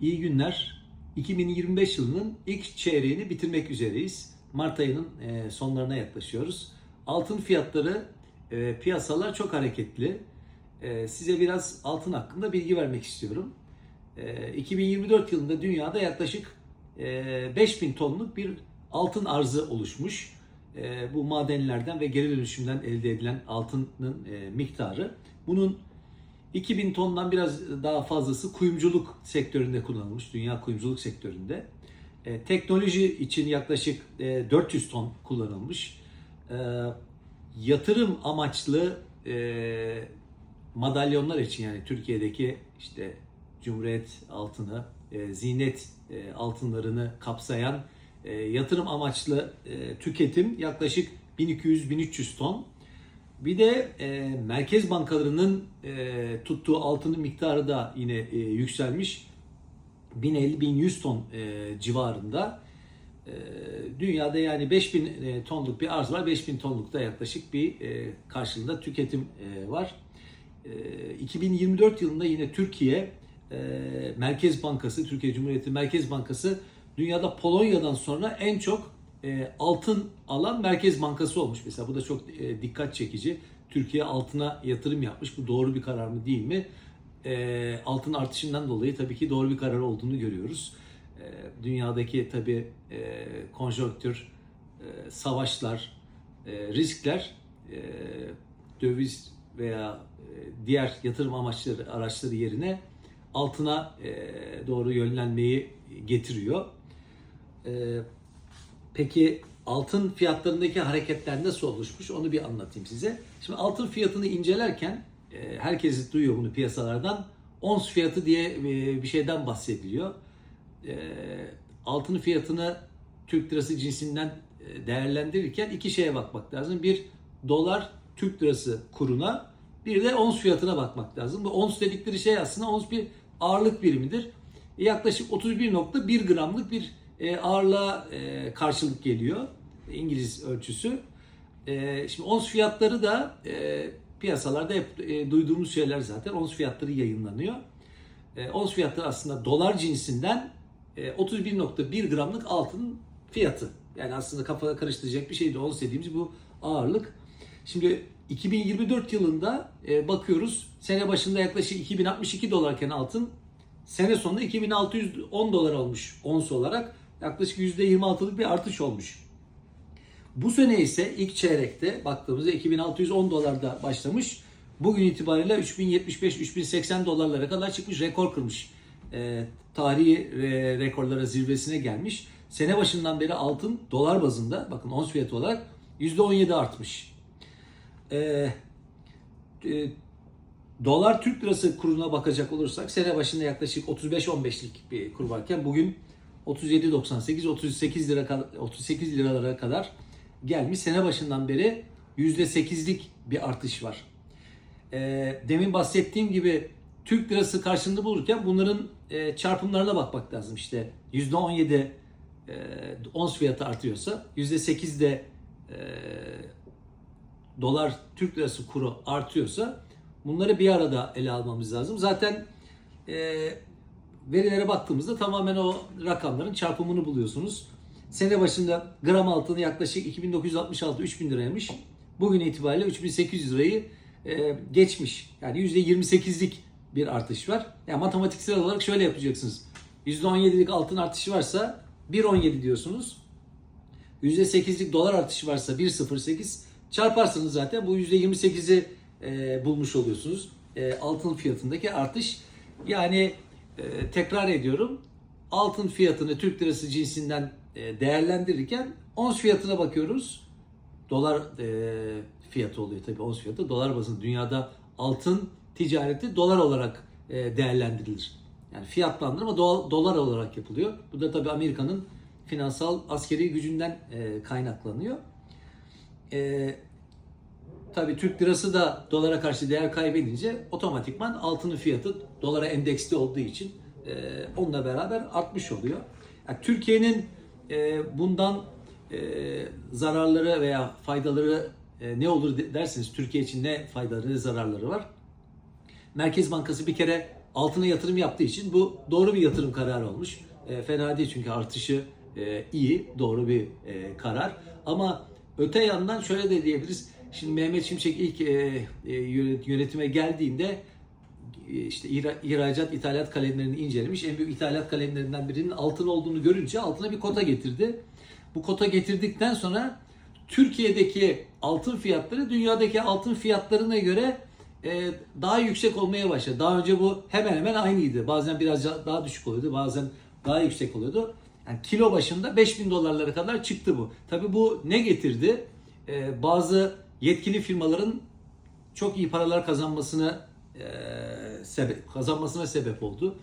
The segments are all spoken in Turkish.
İyi günler. 2025 yılının ilk çeyreğini bitirmek üzereyiz. Mart ayının e, sonlarına yaklaşıyoruz. Altın fiyatları, e, piyasalar çok hareketli. E, Size biraz altın hakkında bilgi vermek istiyorum. E, 2024 yılında dünyada yaklaşık e, 5000 tonluk bir altın arzı oluşmuş. Bu madenlerden ve geri dönüşümden elde edilen altının miktarı. Bunun 2000 tondan biraz daha fazlası kuyumculuk sektöründe kullanılmış. Dünya kuyumculuk sektöründe. E, teknoloji için yaklaşık e, 400 ton kullanılmış. E, yatırım amaçlı e, madalyonlar için yani Türkiye'deki işte Cumhuriyet altını, e, ziynet e, altınlarını kapsayan e, yatırım amaçlı e, tüketim yaklaşık 1200-1300 ton. Bir de e, merkez bankalarının e, tuttuğu altının miktarı da yine e, yükselmiş. 1050-1100 ton e, civarında. E, dünyada yani 5000 e, tonluk bir arz var. 5000 tonluk da yaklaşık bir e, karşılığında tüketim e, var. E, 2024 yılında yine Türkiye e, Merkez Bankası, Türkiye Cumhuriyeti Merkez Bankası dünyada Polonya'dan sonra en çok e, altın alan merkez bankası olmuş. Mesela bu da çok e, dikkat çekici. Türkiye altına yatırım yapmış. Bu doğru bir karar mı değil mi? E, altın artışından dolayı tabii ki doğru bir karar olduğunu görüyoruz. Dünyadaki tabii e, konjonktür, savaşlar, riskler döviz veya diğer yatırım amaçları araçları yerine altına doğru yönlenmeyi getiriyor. E, Peki altın fiyatlarındaki hareketler nasıl oluşmuş onu bir anlatayım size. Şimdi altın fiyatını incelerken e, herkes duyuyor bunu piyasalardan. Ons fiyatı diye e, bir şeyden bahsediliyor. E, Altın fiyatını Türk lirası cinsinden değerlendirirken iki şeye bakmak lazım. Bir dolar Türk lirası kuruna bir de ons fiyatına bakmak lazım. Bu ons dedikleri şey aslında ons bir ağırlık birimidir. Yaklaşık 31.1 gramlık bir e, ağırlığa e, karşılık geliyor. İngiliz ölçüsü. E, şimdi ons fiyatları da e, piyasalarda hep e, duyduğumuz şeyler zaten. Ons fiyatları yayınlanıyor. E, ons fiyatları aslında dolar cinsinden e, 31.1 gramlık altın fiyatı. Yani aslında kafa karıştıracak bir şey de ons dediğimiz bu ağırlık. Şimdi 2024 yılında e, bakıyoruz sene başında yaklaşık 2062 dolarken altın sene sonunda 2610 dolar olmuş ons olarak. Yaklaşık %26'lık bir artış olmuş. Bu sene ise ilk çeyrekte baktığımızda 2610 dolarda başlamış. Bugün itibariyle 3075-3080 dolarlara kadar çıkmış, rekor kırmış. E, tarihi e, rekorlara zirvesine gelmiş. Sene başından beri altın dolar bazında bakın ons fiyatı olarak %17 artmış. E, e, dolar Türk lirası kuruna bakacak olursak sene başında yaklaşık 35-15'lik bir kur varken bugün 37.98 38 lira kad- 38 liralara kadar gelmiş. Sene başından beri %8'lik bir artış var. Ee, demin bahsettiğim gibi Türk lirası karşılığında bulurken bunların e, çarpımlarına bakmak lazım. İşte %17 e, ons fiyatı artıyorsa %8 de e, dolar Türk lirası kuru artıyorsa bunları bir arada ele almamız lazım. Zaten e, verilere baktığımızda tamamen o rakamların çarpımını buluyorsunuz. Sene başında gram altını yaklaşık 2966-3000 liraymış. Bugün itibariyle 3800 lirayı e, geçmiş. Yani %28'lik bir artış var. Yani matematiksel olarak şöyle yapacaksınız. %17'lik altın artışı varsa 1.17 diyorsunuz. %8'lik dolar artışı varsa 1.08 çarparsanız zaten bu %28'i e, bulmuş oluyorsunuz. E, altın fiyatındaki artış. Yani e, tekrar ediyorum altın fiyatını Türk lirası cinsinden e, değerlendirirken ons fiyatına bakıyoruz. Dolar e, fiyatı oluyor tabii ons fiyatı. Dolar bazında dünyada altın ticareti dolar olarak e, değerlendirilir. Yani fiyatlandırma do- dolar olarak yapılıyor. Bu da tabii Amerika'nın finansal askeri gücünden e, kaynaklanıyor. E, tabii Türk lirası da dolara karşı değer kaybedince otomatikman altının fiyatı dolara endeksli olduğu için e, onunla beraber artmış oluyor. Yani Türkiye'nin e, bundan e, zararları veya faydaları e, ne olur de- derseniz Türkiye için ne faydaları ne zararları var? Merkez Bankası bir kere altına yatırım yaptığı için bu doğru bir yatırım kararı olmuş. E, fena değil çünkü artışı e, iyi, doğru bir e, karar. Ama öte yandan şöyle de diyebiliriz. Şimdi Mehmet Şimşek ilk e, e, yönetime geldiğinde e, işte ihra- ihracat ithalat kalemlerini incelemiş. En büyük ithalat kalemlerinden birinin altın olduğunu görünce altına bir kota getirdi. Bu kota getirdikten sonra Türkiye'deki altın fiyatları dünyadaki altın fiyatlarına göre daha yüksek olmaya başladı. Daha önce bu hemen hemen aynıydı. Bazen biraz daha düşük oluyordu, bazen daha yüksek oluyordu. Yani kilo başında 5000 dolarlara kadar çıktı bu. Tabii bu ne getirdi? Bazı yetkili firmaların çok iyi paralar kazanmasına e, sebep kazanmasına sebep oldu.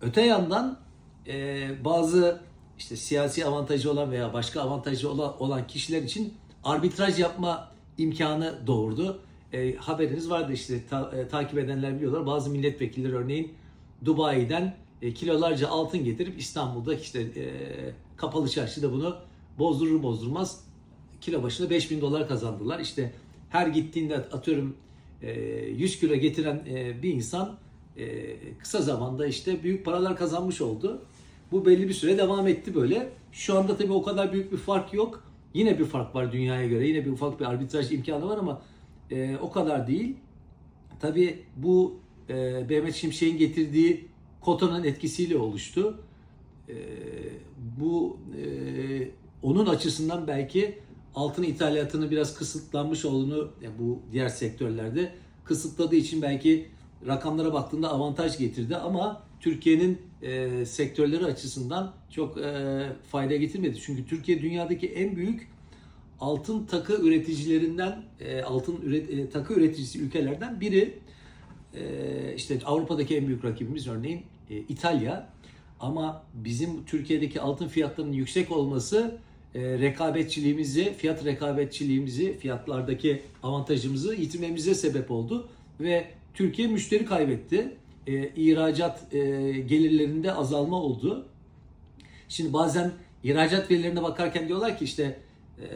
Öte yandan e, bazı işte siyasi avantajı olan veya başka avantajı olan, olan kişiler için arbitraj yapma imkanı doğurdu. E, haberiniz vardı işte ta- e, takip edenler biliyorlar. Bazı milletvekilleri örneğin Dubai'den e, kilolarca altın getirip İstanbul'da işte e, kapalı çarşıda bunu bozdurur bozdurmaz kilo başına 5000 dolar kazandılar. İşte her gittiğinde atıyorum e, 100 kilo getiren e, bir insan e, kısa zamanda işte büyük paralar kazanmış oldu. Bu belli bir süre devam etti böyle. Şu anda tabii o kadar büyük bir fark yok. Yine bir fark var dünyaya göre. Yine bir ufak bir arbitraj imkanı var ama e, o kadar değil. Tabii bu e, Mehmet Şimşek'in getirdiği kotanın etkisiyle oluştu. E, bu e, onun açısından belki altın ithalatını biraz kısıtlanmış olduğunu yani bu diğer sektörlerde kısıtladığı için belki rakamlara baktığında avantaj getirdi ama Türkiye'nin e, sektörleri açısından çok e, fayda getirmedi. Çünkü Türkiye dünyadaki en büyük altın takı üreticilerinden, e, altın üret, e, takı üreticisi ülkelerden biri. E, işte Avrupa'daki en büyük rakibimiz örneğin e, İtalya. Ama bizim Türkiye'deki altın fiyatlarının yüksek olması e, rekabetçiliğimizi, fiyat rekabetçiliğimizi, fiyatlardaki avantajımızı yitirmemize sebep oldu ve Türkiye müşteri kaybetti. E, ihracat e, gelirlerinde azalma oldu. Şimdi bazen ihracat verilerine bakarken diyorlar ki işte e,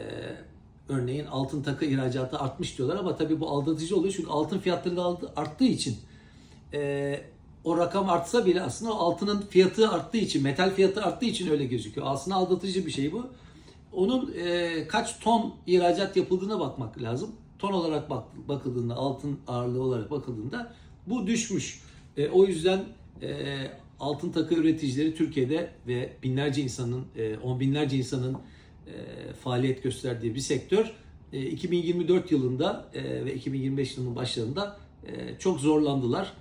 örneğin altın takı ihracatı artmış diyorlar ama tabii bu aldatıcı oluyor çünkü altın fiyatları da arttığı için e, o rakam artsa bile aslında altının fiyatı arttığı için, metal fiyatı arttığı için öyle gözüküyor. Aslında aldatıcı bir şey bu. Onun e, kaç ton ihracat yapıldığına bakmak lazım. Ton olarak bak, bakıldığında, altın ağırlığı olarak bakıldığında bu düşmüş. E, o yüzden e, altın takı üreticileri Türkiye'de ve binlerce insanın, e, on binlerce insanın e, faaliyet gösterdiği bir sektör. E, 2024 yılında e, ve 2025 yılının başlarında e, çok zorlandılar.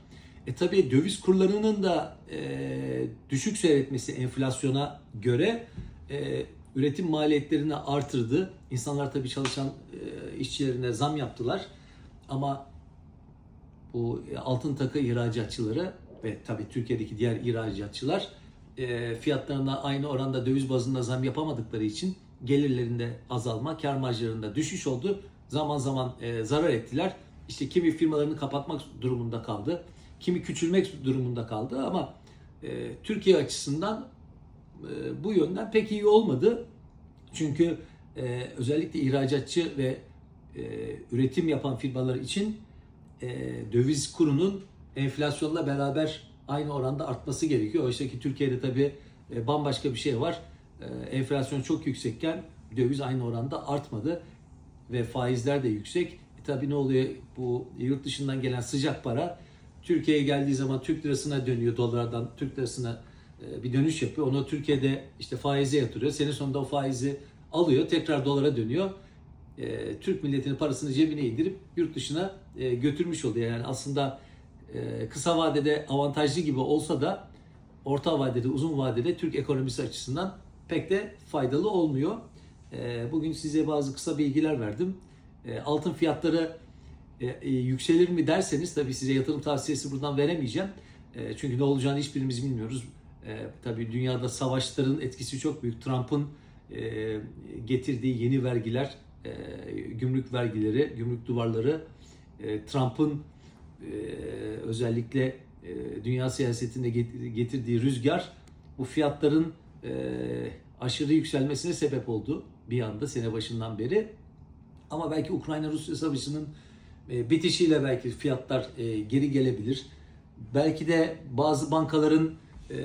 E tabii döviz kurlarının da e, düşük seyretmesi enflasyona göre e, üretim maliyetlerini artırdı. İnsanlar tabii çalışan e, işçilerine zam yaptılar. Ama bu altın takı ihracatçıları ve tabii Türkiye'deki diğer ihracatçılar e, fiyatlarına aynı oranda döviz bazında zam yapamadıkları için gelirlerinde azalma, kar marjlarında düşüş oldu. Zaman zaman e, zarar ettiler. İşte kimi firmalarını kapatmak durumunda kaldı. Kimi küçülmek durumunda kaldı ama e, Türkiye açısından e, bu yönden pek iyi olmadı. Çünkü e, özellikle ihracatçı ve e, üretim yapan firmalar için e, döviz kurunun enflasyonla beraber aynı oranda artması gerekiyor. Oysa ki Türkiye'de tabii e, bambaşka bir şey var. E, enflasyon çok yüksekken döviz aynı oranda artmadı ve faizler de yüksek. E, tabii ne oluyor? Bu yurt dışından gelen sıcak para Türkiye'ye geldiği zaman Türk lirasına dönüyor dolardan Türk lirasına bir dönüş yapıyor. Onu Türkiye'de işte faize yatırıyor. Senin sonunda o faizi alıyor, tekrar dolara dönüyor. E, Türk milletinin parasını cebine indirip yurt dışına e, götürmüş oluyor. Yani aslında e, kısa vadede avantajlı gibi olsa da orta vadede, uzun vadede Türk ekonomisi açısından pek de faydalı olmuyor. E, bugün size bazı kısa bilgiler verdim. E, altın fiyatları e, e, yükselir mi derseniz tabii size yatırım tavsiyesi buradan veremeyeceğim. E, çünkü ne olacağını hiçbirimiz bilmiyoruz. E, tabii dünyada savaşların etkisi çok büyük. Trump'ın e, getirdiği yeni vergiler, e, gümrük vergileri, gümrük duvarları, e, Trump'ın e, özellikle e, dünya siyasetinde get- getirdiği rüzgar bu fiyatların e, aşırı yükselmesine sebep oldu bir anda sene başından beri. Ama belki Ukrayna-Rusya savaşının e, bitişiyle belki fiyatlar e, geri gelebilir. belki de bazı bankaların e,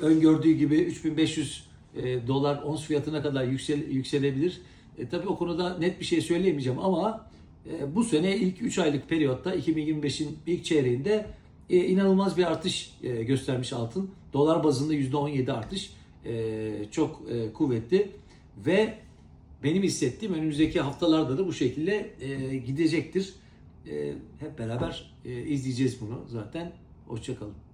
öngördüğü gibi 3500 e, dolar ons fiyatına kadar yüksel, yükselebilir. E, tabii o konuda net bir şey söyleyemeyeceğim ama e, bu sene ilk 3 aylık periyotta 2025'in ilk çeyreğinde e, inanılmaz bir artış e, göstermiş altın. Dolar bazında %17 artış e, çok e, kuvvetli ve benim hissettiğim önümüzdeki haftalarda da bu şekilde e, gidecektir. E, hep beraber e, izleyeceğiz bunu zaten. Hoşçakalın.